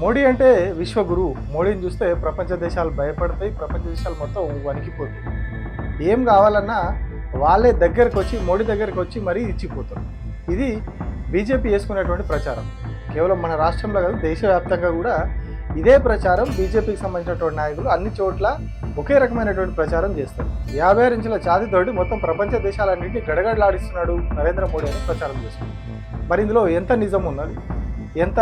మోడీ అంటే విశ్వగురు. మోడీని చూస్తే ప్రపంచ దేశాలు భయపడతాయి ప్రపంచ దేశాలు మొత్తం వణికిపోతాయి. ఏం కావాలన్నా వాళ్ళే దగ్గరకు వచ్చి మోడీ దగ్గరకు వచ్చి మరీ ఇచ్చిపోతారు. ఇది బీజేపీ చేసుకునేటువంటి ప్రచారం. కేవలం మన రాష్ట్రంలో కాదు దేశవ్యాప్తంగా కూడా ఇదే ప్రచారం బీజేపీకి సంబంధించినటువంటి నాయకులు అన్ని చోట్ల ఒకే రకమైనటువంటి ప్రచారం చేస్తారు. యాభై ఆరు ఇంచుల ఛాతీతోటి మొత్తం ప్రపంచ దేశాలన్నింటినీ గడగడలాడిస్తున్నాడు నరేంద్ర మోడీ అని ప్రచారం చేస్తున్నాడు మరి ఇందులో ఎంత నిజం ఉన్నది? ఎంత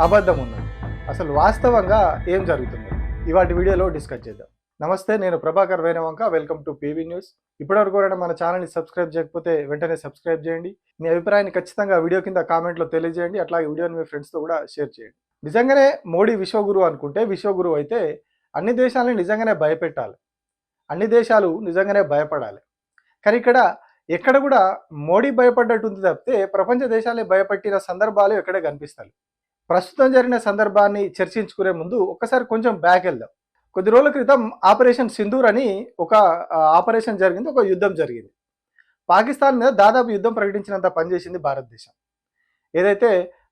అబద్ధం ఉన్నది? అసలు వాస్తవంగా ఏం జరుగుతుంది? ఇవాటి వీడియోలో డిస్కస్ చేద్దాం. నమస్తే నేను Prabhakar Venavanka. Welcome to PV news. ఇప్పటివరకు ఎవరైనా మన ఛానల్ని సబ్స్క్రైబ్ చేయకపోతే వెంటనే సబ్స్క్రైబ్ చేయండి. మీ అభిప్రాయాన్ని ఖచ్చితంగా వీడియో కింద కామెంట్లో తెలియజేయండి. అట్లాగే వీడియోని మీ ఫ్రెండ్స్తో కూడా షేర్ చేయండి. నిజంగానే మోడీ విశ్వగురు అనుకుంటే విశ్వగురు అయితే అన్ని దేశాలని నిజంగానే భయపెట్టాలి. అన్ని దేశాలు నిజంగానే భయపడాలి. కానీ ఇక్కడ ఎక్కడ కూడా మోడీ భయపడ్డట్టుంది తప్పితే ప్రపంచ దేశాలే భయపట్టిన సందర్భాలు ఎక్కడే కనిపిస్తాయి ప్రస్తుతం జరిగిన సందర్భాన్ని చర్చించుకునే ముందు ఒకసారి కొంచెం బ్యాక్ వెళ్దాం. కొద్ది రోజుల క్రితం ఆపరేషన్ సింధూర్ అని ఒక ఆపరేషన్ జరిగింది ఒక యుద్ధం జరిగింది. పాకిస్తాన్ మీద దాదాపు యుద్ధం ప్రకటించినంత పనిచేసింది భారతదేశం. ఏదైతే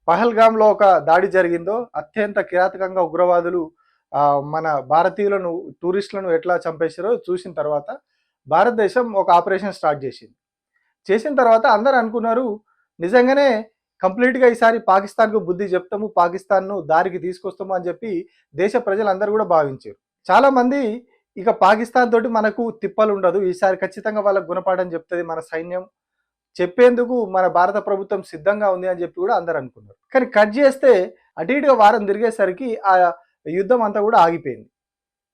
పహల్గామ్లో ఒక దాడి జరిగిందో అత్యంత కిరాతకంగా ఉగ్రవాదులు మన భారతీయులను టూరిస్టులను ఎట్లా చంపేశారో చూసిన తర్వాత భారతదేశం ఒక ఆపరేషన్ స్టార్ట్ చేసింది. చేసిన తర్వాత అందరూ అనుకున్నారు నిజంగానే కంప్లీట్గా ఈసారి పాకిస్తాన్కు బుద్ధి చెప్తాము పాకిస్తాన్ను దారికి తీసుకొస్తాము అని చెప్పి దేశ ప్రజలందరూ కూడా భావించారు. చాలామంది ఇక పాకిస్తాన్ తోటి మనకు తిప్పలు ఉండదు ఈసారి ఖచ్చితంగా వాళ్ళకు గుణపాఠం చెప్తుంది మన సైన్యం. చెప్పేందుకు మన భారత ప్రభుత్వం సిద్ధంగా ఉంది అని చెప్పి కూడా అందరు అనుకున్నారు. కానీ కట్ చేస్తే అటు ఇటుగా వారం తిరిగేసరికి ఆ యుద్ధం అంతా కూడా ఆగిపోయింది.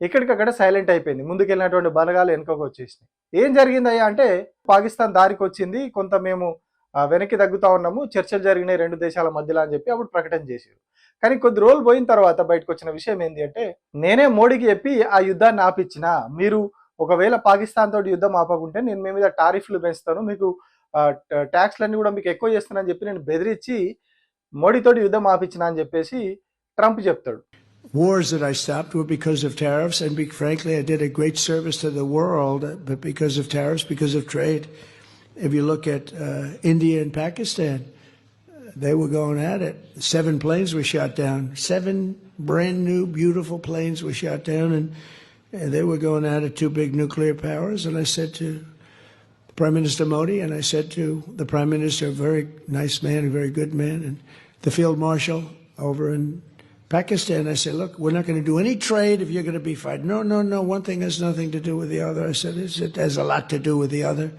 ఎక్కడికక్కడ సైలెంట్ అయిపోయింది. ముందుకెళ్ళినటువంటి బలగాలు వెనుకకు వచ్చేసినాయి. ఏం జరిగిందయ్యా అంటే పాకిస్తాన్ దారికి వచ్చింది కొంత మేము వెనక్కి తగ్గుతా ఉన్నాము చర్చలు జరిగినాయి రెండు దేశాల మధ్యలో అని చెప్పి అప్పుడు ప్రకటన చేశారు. కానీ కొద్ది రోజులు పోయిన తర్వాత బయటకు వచ్చిన విషయం ఏంటి అంటే నేనే మోడీకి చెప్పి ఆ యుద్ధాన్ని ఆపిచ్చిన. మీరు ఒకవేళ పాకిస్తాన్ తోటి యుద్ధం ఆపకుంటే నేను మీ మీద టారిఫ్లు పెంచుతాను మీకు ట్యాక్స్లన్నీ కూడా మీకు ఎక్కువ చేస్తానని చెప్పి నేను బెదిరించి మోడీతోటి యుద్ధం ఆపించిన అని చెప్పేసి ట్రంప్ చెప్తాడు. Wars that I stopped were because of tariffs, and be, frankly, I did a great service to the world, but because of tariffs, because of trade. If you look at uh, India and Pakistan, they were going at it. Seven planes were shot down. Seven brand new, beautiful planes were shot down, and, and they were going at it. Two big nuclear powers, and I said to Prime Minister Modi, and I said to the Prime Minister, a very nice man, a very good man, and the Field Marshal over in Pakistan, I said, look, we're not going to do any trade if you're going to be fighting. No, no, no. One thing has nothing to do with the other. I said, it has a lot to do with the other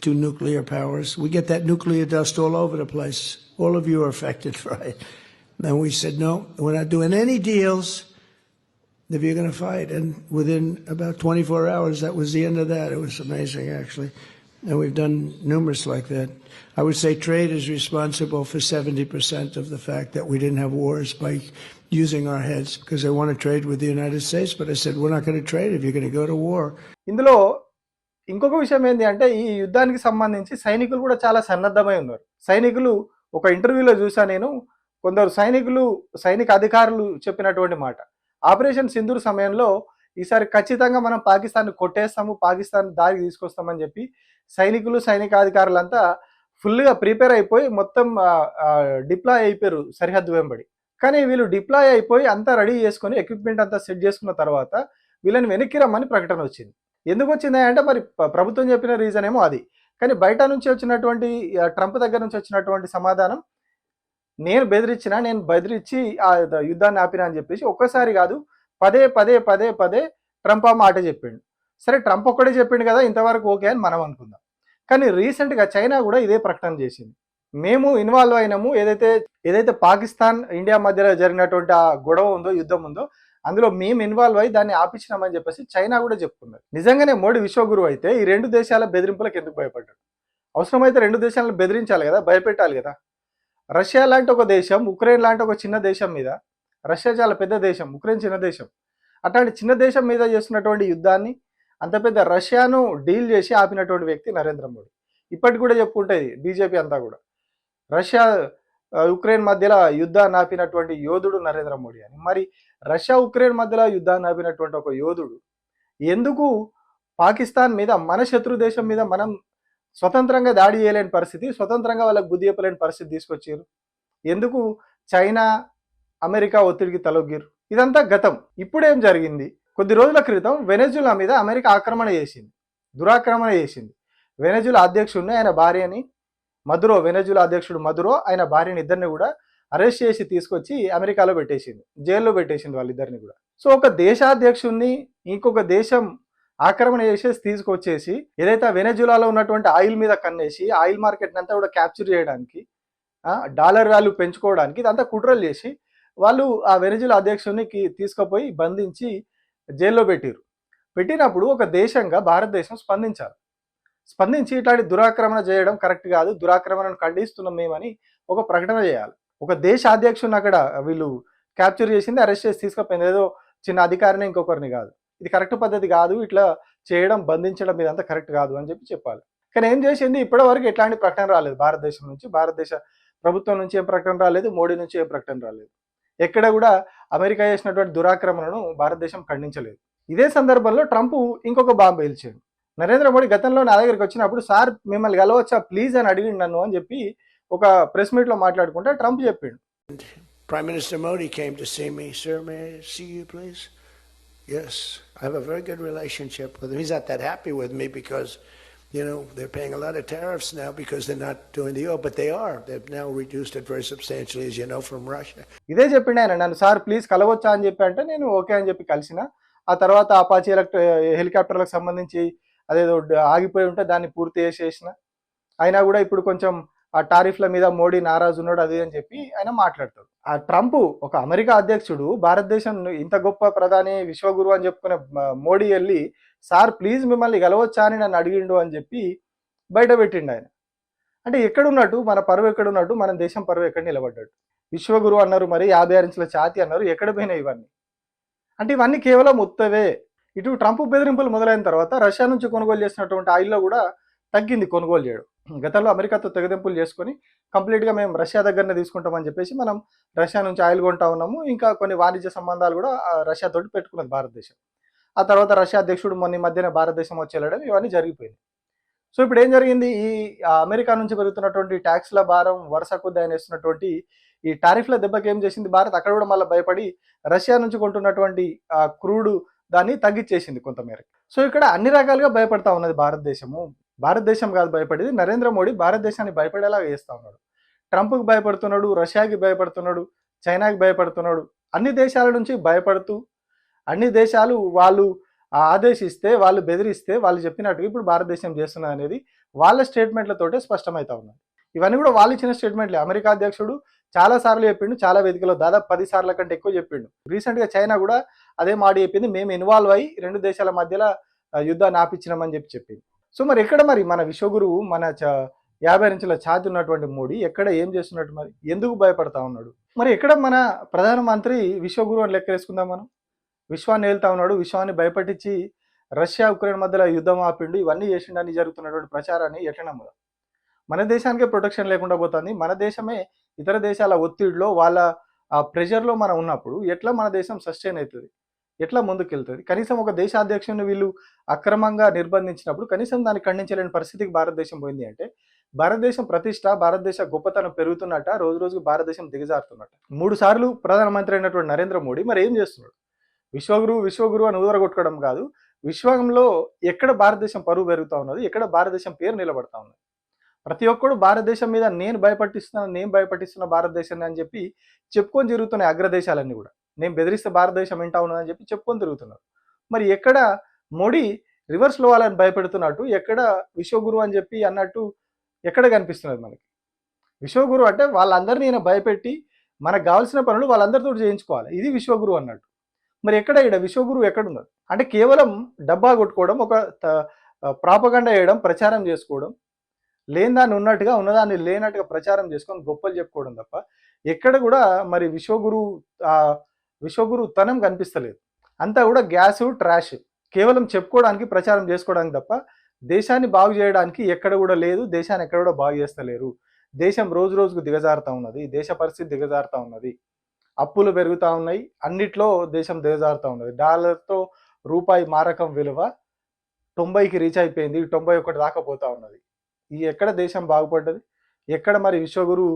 Two nuclear powers. We get that nuclear dust all over the place. All of you are affected, right? And we said, no, we're not doing any deals if you're going to fight. And within about 24 hours, that was the end of that. It was amazing, actually. And we've done numerous like that. I would say trade is responsible for 70% of the fact that we didn't have wars by using our heads because they want to trade with the United States. But I said, we're not going to trade if you're going to go to war. ఇందులో ఇంకొక విషయం ఏంటి అంటే ఈ యుద్ధానికి సంబంధించి సైనికులు కూడా చాలా సన్నద్ధమై ఉన్నారు. సైనికులు ఒక ఇంటర్వ్యూలో చూసా నేను కొందరు సైనికులు సైనిక అధికారులు చెప్పినటువంటి మాట. ఆపరేషన్ సింధూర్ సమయంలో ఈసారి ఖచ్చితంగా మనం పాకిస్తాన్ కొట్టేస్తాము పాకిస్తాన్ దారికి తీసుకొస్తామని చెప్పి సైనికులు సైనికాధికారులంతా ఫుల్గా ప్రిపేర్ అయిపోయి మొత్తం డిప్లాయ్ అయిపోయారు సరిహద్దు వెంబడి. కానీ వీళ్ళు డిప్లాయ్ అయిపోయి అంతా రెడీ చేసుకొని ఎక్విప్మెంట్ అంతా సెట్ చేసుకున్న తర్వాత వీళ్ళని వెనక్కి రమ్మని ప్రకటన వచ్చింది. ఎందుకు వచ్చింది అంటే మరి ప్రభుత్వం చెప్పిన రీజన్ ఏమో అది. కానీ బయట నుంచి వచ్చినటువంటి ట్రంప్ దగ్గర నుంచి వచ్చినటువంటి సమాధానం నేను బెదిరించిన నేను బెదిరించి ఆ యుద్ధాన్ని ఆపిన అని చెప్పేసి ఒక్కసారి కాదు పదే పదే పదే పదే ట్రంప్ ఆ మాట చెప్పిండు. సరే ట్రంప్ ఒక్కడే చెప్పిండు కదా ఇంతవరకు ఓకే అని మనం అనుకుందాం. కానీ రీసెంట్గా చైనా కూడా ఇదే ప్రకటన చేసింది. మేము ఇన్వాల్వ్ అయినాము ఏదైతే ఏదైతే పాకిస్తాన్ ఇండియా మధ్యలో జరిగినటువంటి ఆ గొడవ ఉందో యుద్ధం ఉందో అందులో మేము ఇన్వాల్వ్ అయ్యి దాన్ని ఆపించినామని చెప్పేసి చైనా కూడా చెప్పుకున్నారు నిజంగానే మోడీ విశ్వగురు అయితే ఈ రెండు దేశాల బెదిరింపులకు ఎందుకు భయపడ్డాడు? అవసరమైతే రెండు దేశాలను బెదిరించాలి కదా భయపెట్టాలి కదా? రష్యా లాంటి ఒక దేశం ఉక్రెయిన్ లాంటి ఒక చిన్న దేశం మీద రష్యా చాలా పెద్ద దేశం ఉక్రెయిన్ చిన్న దేశం అట్లాంటి చిన్న దేశం మీద చేస్తున్నటువంటి యుద్ధాన్ని అంత పెద్ద రష్యాను డీల్ చేసి ఆపినటువంటి వ్యక్తి నరేంద్ర మోడీ. ఇప్పటికి కూడా చెప్పుకుంటుంది బీజేపీ అంతా కూడా. రష్యా ఉక్రెయిన్ మధ్యలో యుద్ధాన్ని ఆపినటువంటి యోధుడు నరేంద్ర మోడీ అని. మరి రష్యా ఉక్రెయిన్ మధ్యలో యుద్ధాన్ని ఆపినటువంటి ఒక యోధుడు ఎందుకు పాకిస్తాన్ మీద మన శత్రు దేశం మీద మనం స్వతంత్రంగా దాడి చేయలేని పరిస్థితి స్వతంత్రంగా వాళ్ళకి బుద్ధి చెప్పలేని పరిస్థితి తీసుకొచ్చారు? ఎందుకు చైనా అమెరికా ఒత్తిడికి తలొగ్గిరు? ఇదంతా గతం. ఇప్పుడేం జరిగింది? కొద్ది రోజుల క్రితం వెనెజులా మీద అమెరికా ఆక్రమణ చేసింది దురాక్రమణ చేసింది. వెనెజులా అధ్యక్షుడిని ఆయన భార్యని మధురో వెనజులా అధ్యక్షుడు మధురో ఆయన భార్యని ఇద్దరిని కూడా అరెస్ట్ చేసి తీసుకొచ్చి అమెరికాలో పెట్టేసింది. జైల్లో పెట్టేసింది వాళ్ళిద్దరిని కూడా. సో ఒక దేశాధ్యక్షుడిని ఇంకొక దేశం ఆక్రమణ చేసేసి తీసుకొచ్చేసి ఏదైతే వెనజులాలో ఉన్నటువంటి ఆయిల్ మీద కన్నేసి ఆయిల్ మార్కెట్ అంతా కూడా క్యాప్చర్ చేయడానికి డాలర్ వాల్యూ పెంచుకోవడానికి ఇదంతా కుట్రలు చేసి వాళ్ళు ఆ వెనజుల అధ్యక్షునికి తీసుకుపోయి బంధించి జైల్లో పెట్టారు పెట్టినప్పుడు ఒక దేశంగా భారతదేశం స్పందించాలి. స్పందించి ఇట్లాంటి దురాక్రమణ చేయడం కరెక్ట్ కాదు. దురాక్రమణను ఖండిస్తున్నాం మేమని ఒక ప్రకటన చేయాలి. ఒక దేశ అధ్యక్షుని అక్కడ వీళ్ళు క్యాప్చర్ చేసింది అరెస్ట్ చేసి తీసుకుపోయింది. ఏదో చిన్న అధికారిని ఇంకొకరిని కాదు. ఇది కరెక్ట్ పద్ధతి కాదు. ఇట్లా చేయడం బంధించడం ఇదంతా కరెక్ట్ కాదు అని చెప్పి చెప్పాలి. కానీ ఏం చేసింది? ఇప్పటివరకు ఎట్లాంటి ప్రకటన రాలేదు. భారతదేశం నుంచి భారతదేశ ప్రభుత్వం నుంచి ఏం ప్రకటన రాలేదు. మోడీ నుంచి ఏం ప్రకటన రాలేదు. ఎక్కడ కూడా అమెరికా చేసినటువంటి దురాక్రమణను భారతదేశం ఖండించలేదు. ఇదే సందర్భంలో ట్రంప్ ఇంకొక బాంబు పేల్చాడు. నరేంద్ర మోడీ గతంలో నా దగ్గరికి వచ్చినప్పుడు సార్ మిమ్మల్ని కలవచ్చా ప్లీజ్ అని అడిగిండు నన్ను అని చెప్పి ఒక ప్రెస్ మీట్లో మాట్లాడుకుంటే ట్రంప్ చెప్పిండు Prime Minister Modi came to see me. Sir, may I see you, please? Yes. I have a very good relationship with him. He's not that happy with me because, you know, they're paying a lot of tariffs now because they're not doing the oil, but they are. They've now reduced it very substantially, as you know, from Russia. ఇదే చెప్పిండు ఆయన నన్ను sir please కలవచ్చా అని చెప్పి అంటే నేను okay అని చెప్పి కలిసిన ఆ తర్వాత అపాచీ ఎలక్ట్ర హెలికాప్టర్లకు సంబంధించి అదేదో ఆగిపోయి ఉంటే దాన్ని పూర్తి చేసేసిన. అయినా కూడా ఇప్పుడు కొంచెం ఆ టారిఫ్ల మీద మోడీ నారాజు ఉన్నాడు అది అని చెప్పి ఆయన మాట్లాడతాడు. ఆ ట్రంప్ ఒక అమెరికా అధ్యక్షుడు భారతదేశం ఇంత గొప్ప ప్రధాని విశ్వగురు అని చెప్పుకునే మోడీ వెళ్ళి సార్ ప్లీజ్ మిమ్మల్ని గెలవచ్చా అని నన్ను అడిగిండు అని చెప్పి బయట పెట్టిండు ఆయన. అంటే ఎక్కడున్నట్టు మన పరువు ఎక్కడున్నట్టు మన దేశం పరువు ఎక్కడ నిలబడ్డాడు విశ్వగురు అన్నారు మరి యాభై ఆరు ఇంచుల ఛాతి అన్నారు ఎక్కడ పోయినాయి ఇవన్నీ? అంటే ఇవన్నీ కేవలం ఉత్తవే. ఇటు ట్రంప్ బెదిరింపులు మొదలైన తర్వాత రష్యా నుంచి కొనుగోలు చేసినటువంటి ఆయిల్లో కూడా తగ్గింది కొనుగోలు చేయడం. గతంలో అమెరికాతో తెగదింపులు చేసుకొని కంప్లీట్గా మేము రష్యా దగ్గరనే తీసుకుంటామని చెప్పేసి మనం రష్యా నుంచి ఆయిల్ కొంటా ఉన్నాము. ఇంకా కొన్ని వాణిజ్య సంబంధాలు కూడా ఆ రష్యాతోటి పెట్టుకున్నది భారతదేశం. ఆ తర్వాత రష్యా అధ్యక్షుడు మొన్న ఈ మధ్యన భారతదేశం వచ్చి ఇవన్నీ జరిగిపోయింది. సో ఇప్పుడు ఏం జరిగింది? ఈ అమెరికా నుంచి పెరుగుతున్నటువంటి ట్యాక్స్ల భారం వరుస కొద్ది ఆయన వేస్తున్నటువంటి ఈ టారిఫ్ల దెబ్బకి ఏం చేసింది? భారత్ అక్కడ కూడా మళ్ళీ భయపడి రష్యా నుంచి కొంటున్నటువంటి క్రూడ్ దాన్ని తగ్గించేసింది కొంతమేరకు. సో ఇక్కడ అన్ని రకాలుగా భయపడతా ఉన్నది భారతదేశము. భారతదేశం కాదు భయపడేది నరేంద్ర మోడీ భారతదేశాన్ని భయపడేలా చేస్తూ ఉన్నాడు ట్రంప్కి భయపడుతున్నాడు రష్యాకి భయపడుతున్నాడు చైనాకి భయపడుతున్నాడు అన్ని దేశాల నుంచి భయపడుతూ అన్ని దేశాలు వాళ్ళు ఆదేశిస్తే వాళ్ళు బెదిరిస్తే వాళ్ళు చెప్పినట్టుగా ఇప్పుడు భారతదేశం చేస్తున్నది అనేది వాళ్ళ స్టేట్మెంట్లతోటే స్పష్టమవుతా ఉన్నది. ఇవన్నీ కూడా వాళ్ళు ఇచ్చిన స్టేట్మెంట్లే. అమెరికా అధ్యక్షుడు చాలా సార్లు చెప్పిండు చాలా వేదికలో దాదాపు పది సార్ల కంటే ఎక్కువ చెప్పిండు. రీసెంట్గా చైనా కూడా అదే మాట చెప్పింది మేము ఇన్వాల్వ్ అయ్యి రెండు దేశాల మధ్యలో యుద్ధాన్ని ఆపించినామని చెప్పి చెప్పింది సో మరి ఎక్కడ మరి మన విశ్వగురువు మన యాభై ఇంచుల ఛార్జ్ ఉన్నటువంటి మోడీ ఎక్కడ ఏం చేస్తున్నట్టు మరి ఎందుకు భయపడతా ఉన్నాడు? మరి ఎక్కడ మన ప్రధానమంత్రి విశ్వగురు అని లెక్క వేసుకుందాం మనం? విశ్వాన్ని వెళ్తా ఉన్నాడు విశ్వాన్ని భయపట్టించి రష్యా ఉక్రెయిన్ మధ్యలో యుద్ధం ఆపిండు ఇవన్నీ చేసిండని జరుగుతున్నటువంటి ప్రచారాన్ని ఎట్లా నమ్ముదాం? మన దేశానికే ప్రొటెక్షన్ లేకుండా పోతుంది. మన దేశమే ఇతర దేశాల ఒత్తిడిలో వాళ్ళ ఆ ప్రెషర్లో మనం ఉన్నప్పుడు ఎట్లా మన దేశం సస్టైన్ అవుతుంది ఎట్లా ముందుకెళ్తుంది? కనీసం ఒక దేశాధ్యక్షుని వీళ్ళు అక్రమంగా నిర్బంధించినప్పుడు కనీసం దాన్ని ఖండించలేని పరిస్థితికి భారతదేశం పోయింది అంటే భారతదేశం ప్రతిష్ట భారతదేశ గొప్పతనం పెరుగుతున్నట్ట రోజు రోజుకు భారతదేశం దిగజారుతున్నట్ట. మూడు సార్లు ప్రధానమంత్రి అయినటువంటి నరేంద్ర మోడీ మరి ఏం చేస్తున్నాడు? విశ్వగురు విశ్వగురు అని ఊదరగొట్టడం కాదు. విశ్వంలో ఎక్కడ భారతదేశం పరువు పెరుగుతా ఉన్నది? ఎక్కడ భారతదేశం పేరు నిలబడతా ఉన్నది? ప్రతి ఒక్కడు భారతదేశం మీద నేను భయపట్టిస్తున్నాను నేను భయపట్టిస్తున్న భారతదేశాన్ని అని చెప్పి చెప్పుకొని జరుగుతున్నాయి అగ్రదేశాలన్నీ కూడా. నేను బెదిరిస్తే భారతదేశం వింటా ఉన్నదని చెప్పి చెప్పుకొని తిరుగుతున్నారు. మరి ఎక్కడ మోడీ రివర్స్లో వాళ్ళని భయపెడుతున్నట్టు ఎక్కడ విశ్వగురు అని చెప్పి అన్నట్టు ఎక్కడ కనిపిస్తున్నది మనకి? విశ్వగురు అంటే వాళ్ళందరినీ ఈయన భయపెట్టి మనకు కావాల్సిన పనులు వాళ్ళందరితో చేయించుకోవాలి. ఇది విశ్వగురు అన్నట్టు. మరి ఎక్కడ ఇక్కడ విశ్వగురు ఎక్కడున్నారు అంటే కేవలం డబ్బా కొట్టుకోవడం ఒక ప్రాపగండ వేయడం ప్రచారం చేసుకోవడం లేనిదాన్ని ఉన్నట్టుగా ఉన్నదాన్ని లేనట్టుగా ప్రచారం చేసుకొని గొప్పలు చెప్పుకోవడం తప్ప ఎక్కడ కూడా మరి విశ్వగురు విశ్వగురు తనం కనిపిస్తలేదు. అంతా కూడా గ్యాస్ ట్రాష్ కేవలం చెప్పుకోవడానికి ప్రచారం చేసుకోవడానికి తప్ప దేశాన్ని బాగు చేయడానికి ఎక్కడ కూడా లేదు దేశాన్ని ఎక్కడ కూడా బాగు చేస్తలేరు. దేశం రోజు రోజుకు దిగజారుతూ ఉన్నది దేశ పరిస్థితి దిగజారుతూ ఉన్నది. అప్పులు పెరుగుతూ ఉన్నాయి అన్నిట్లో దేశం దిగజారుతూ ఉన్నది. డాలర్తో రూపాయి మారకం విలువ తొంభైకి రీచ్ అయిపోయింది తొంభై ఒకటి దాకా పోతా ఉన్నది. ఈ ఎక్కడ దేశం బాగుపడ్డది? ఎక్కడ మరి విశ్వగురు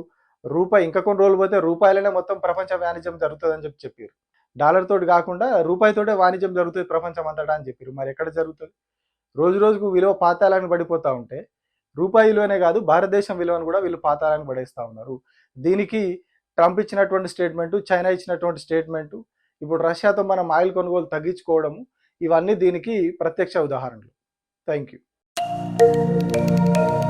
రూపాయి ఇంకా కొన్ని రోజులు పోతే రూపాయలనే మొత్తం ప్రపంచ వాణిజ్యం జరుగుతుందని చెప్పి చెప్పారు. డాలర్ తోటి కాకుండా రూపాయితోటే వాణిజ్యం జరుగుతుంది ప్రపంచం అంతటా అని చెప్పారు. మరి ఎక్కడ జరుగుతుంది? రోజు రోజుకు విలువ పాతాలని పడిపోతూ ఉంటే రూపాయి విలువనే కాదు భారతదేశం విలువను కూడా వీళ్ళు పాతాలని పడేస్తూ ఉన్నారు. దీనికి ట్రంప్ ఇచ్చినటువంటి స్టేట్మెంటు చైనా ఇచ్చినటువంటి స్టేట్మెంటు ఇప్పుడు రష్యాతో మనం ఆయిల్ కొనుగోలు తగ్గించుకోవడము ఇవన్నీ దీనికి ప్రత్యక్ష ఉదాహరణలు. Thank you. Música